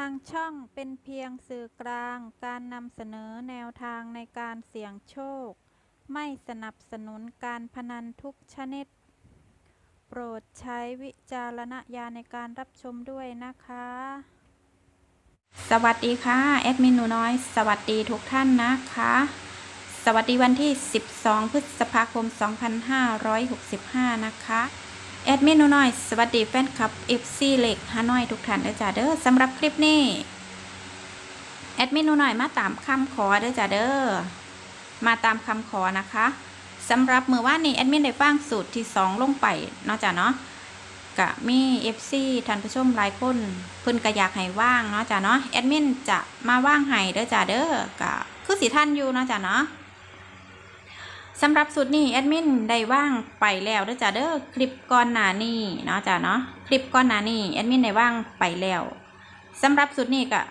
างช่องเป็นเพียงสื่อกลางการนำเสนอแนวทางในการเสี่ยงโชค ไม่สนับสนุนการพนันทุกชนิด โปรดใช้วิจารณญาณในการรับชมด้วยนะคะ สวัสดีค่ะแอดมินหนูน้อย สวัสดีทุกท่านนะคะ สวัสดีวันที่ 12 พฤษภาคม 2565 นะคะ แอดมินนูน้อย สวัสดีแฟนคลับ FC เล็กฮานอยทุกท่านเด้อจ้าเด้อสำหรับคลิปนี้ แอดมินนูน้อยมาตามคำขอเด้อจ้าเด้อมาตามคำขอนะคะสำหรับมือว่านนี้แอดมินได้ฟังสูตรที่ 2 ลงไปเนาะจ้าเนาะกะมี FC ท่านผู้ชมหลายคนเพิ่นก็อยากให้ว่างเนาะจ้ะเนาะแอดมินจะมาว่างให้เด้อจ้ะเด้อกะคือสิท่านอยู่เนาะจ้ะเนาะ สำหรับสูตรนี้แอดมินได้ว่างไปแล้วด้อจ้ะเด้อคลิปก่อนหน้านี้เนาะจ้ะเนาะคลิปก่อนหน้านี้แอดมินได้ว่างไปแล้วสำหรับสูตรนี้ก็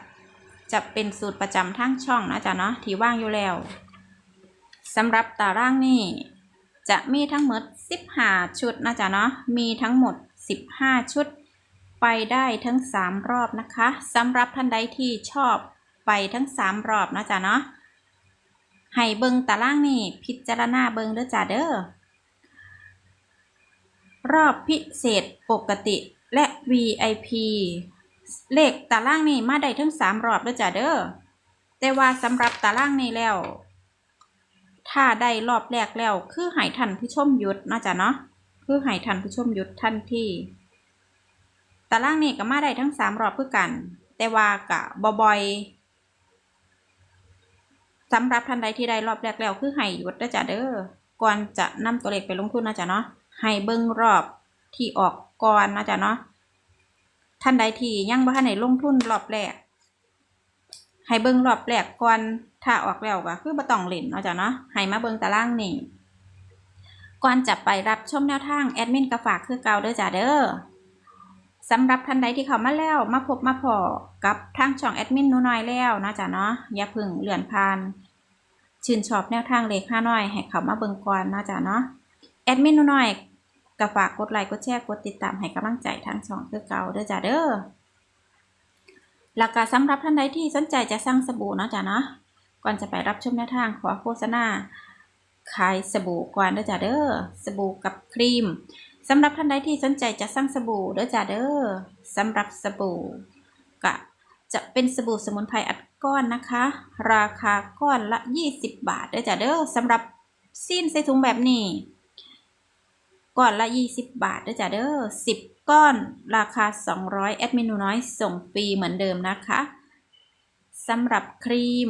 จะเป็นสูตรประจำทั้งช่องนะจ้ะเนาะที่ว่างอยู่แล้วสำหรับตารางนี้จะมีทั้งหมด 15 ชุดนะจ๊ะเนาะมีทั้งหมด 15 ชุด ไปได้ทั้ง 3 รอบนะคะสำหรับท่านใดที่ชอบไปทั้ง 3 รอบนะจ๊ะเนาะ ให้เบิงตารางนี่พิจารณาเบิงเด้อจ้ะเด้อรอบพิเศษปกติและ VIP เลขตารางนี่มาได้ทั้ง3รอบเด้อจ้ะเด้อแต่ว่าสำหรับตารางนี้แล้ว ถ้าได้รอบแรกแล้ว คือหายทันผู้ชมหยุดนาะจ้ะเนาะคือหายทันผู้ชมหยุดทันทีตารางนี้ก็มาได้ทั้งสามรอบเพื่อกัน แต่ว่ากะบบอย สำหรับท่านใดที่ได้รอบแรกแล้วคือให้หยุดนะจ๊ะเด้อก่อนจะนำตัวเลขไปลงทุนนะจ๊ะเนาะให้เบิ่งรอบที่ออกก่อนนะจ๊ะเนาะท่านใดที่ยังบ่ทันได้ลงทุนรอบแรก ให้เบิ่งรอบแรกก่อนถ้าออกแล้วก็คือบ่ต้องเล่นนะจ้ะเนาะให้มาเบิ่งตารางนี่ก่อนจะไปรับชมแนวทางแอดมินก็ฝากคือเก่าเด้อจ้ะเด้อ สำหรับท่านใดที่เข้ามาแล้วมาพบมาพอกับทางช่องแอดมินนูน้อยแล้วนะจ๊ะเนาะอย่าพึ่งเลื่อนผ่านชื่นชอบแนวทางเลขห้าน้อยให้เข้ามาเบิ่งก่อนนะจ๊ะเนาะแอดมินนูน้อยก็ฝากกดไลค์กดแชร์กดติดตามให้กำลังใจทางช่องคือเก่าเด้อจ้ะเด้อแล้วก็สำหรับท่านใดที่สนใจจะสั่งสบู่นะจ้ะเนาะก่อนจะไปรับชมแนวทางขอโฆษณาขายสบู่ก่อนเด้อจ้าเด้อสบู่กับครีม สำหรับท่านใดที่สนใจจะสั่งสบู่เด้อจ้าเด้อสำหรับสบู่ก็จะเป็นสบู่สมุนไพรอัดก้อนนะคะ ราคาก้อนละ 20 บาทเด้อจ้าเด้อสำหรับสิ้นใส่ถุงแบบนี้ก้อนละ 20 บาทเด้อจ้าเด้อ10 ก้อนราคา 200 แอดมินหนูน้อยส่งฟรีเหมือนเดิมนะคะสำหรับครีม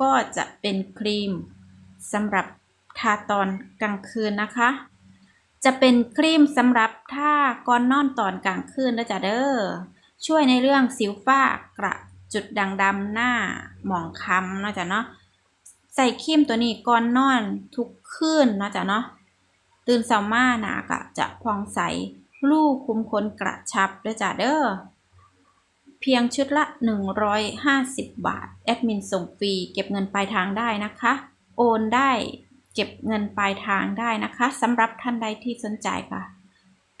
ก็จะเป็นครีมสำหรับทาตอนกลางคืนนะคะ จะเป็นครีมสำหรับท่าก่อนนอนตอนกลางคืนนะจ๊ะเด้อช่วยในเรื่องสิวฝ้ากระจุดด่างดำหน้าหมองคล้ำนะจ๊ะเนาะใส่ครีมตัวนี้ก่อนนอนทุกคืนนะจ๊ะเนาะตื่นเช้ามาหนากะจะพองใสลูกคุมขนกระชับด้วยจ้ะเด้อเพียงชุดละ 150 บาท แอดมินส่งฟรีเก็บเงินปลายทางได้นะคะ โอนได้ เก็บเงินปลายทางได้นะคะสำหรับท่านใดที่สนใจค่ะ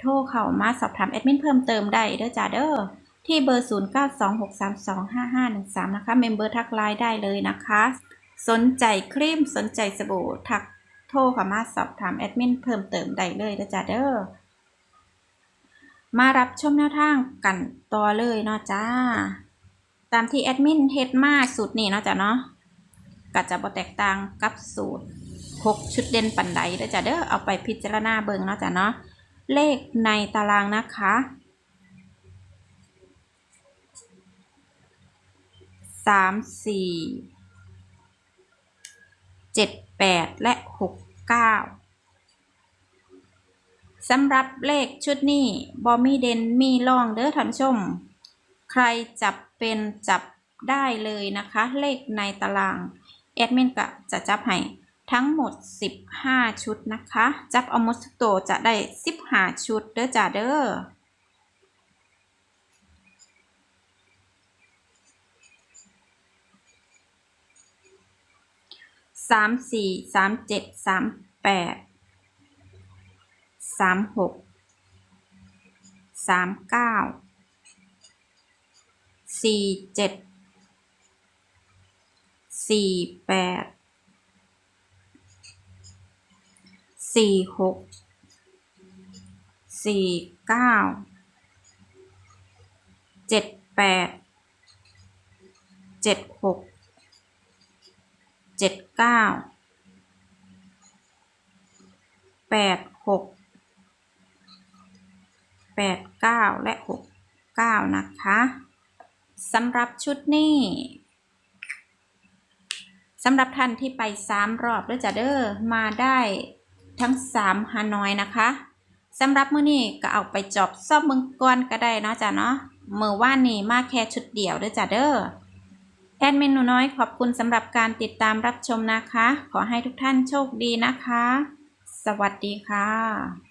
โทรเข้ามาสอบถามแอดมินเพิ่มเติมได้เด้อจ้าเด้อที่เบอร์ 0926325513 นะคะ เมมเบอร์ทักไลน์ได้เลยนะคะ สนใจครีมสนใจสบู่ทักโทรเข้ามาสอบถามแอดมินเพิ่มเติมได้เลยเด้อจ้าเด้อมารับชมแนวทางกันต่อเลยเนาะจ้า ตามที่แอดมินเฮ็ดมาสูตรนี้เนาะจ้ะเนาะก็จะบ่แตกต่างกับสูตร 6 ชุดเด่นปันใดเด้อจ้ะเด้อเอาไปพิจารณาเบิ่งเนาะจ้ะเนาะเลขในตารางนะคะสามสี่เจ็ดแปดและหกเก้าสำหรับเลขชุดนี้บอมีเด่นมีร่องเด้อท่านชม ใครจับเป็นจับได้เลยนะคะ เลขในตาราง แอดมินก็จะจับให้ ทั้งหมด 15 ชุดนะคะ จับเอาหมดทุกตัวจะได้ 15 ชุดเด้อจ้าเด้อสามสี่สามเจ็ดสามแปดสามหกสามเก้าสสี่เจ็ดสี่แปด สี่หกสี่เก้าเจ็ดแปดเจ็ดหกเจ็ดเก้าแปดหกแปดเก้าและหกเก้านะคะสำหรับชุดนี้สำหรับท่านที่ไปสามรอบด้วยจ้ะเด้อมาได้ ทั้งสามฮานอยนะคะสำหรับมื้อนี้ก็เอาไปจอบซ่อมเมืองก่อนก็ได้เนาะจ้ะเนาะเมื่อว่านนี้มาแค่ชุดเดียวด้วยจ้ะเด้อแอดมินหนูน้อยขอบคุณสำหรับการติดตามรับชมนะคะ ขอให้ทุกท่านโชคดีนะคะ สวัสดีค่ะ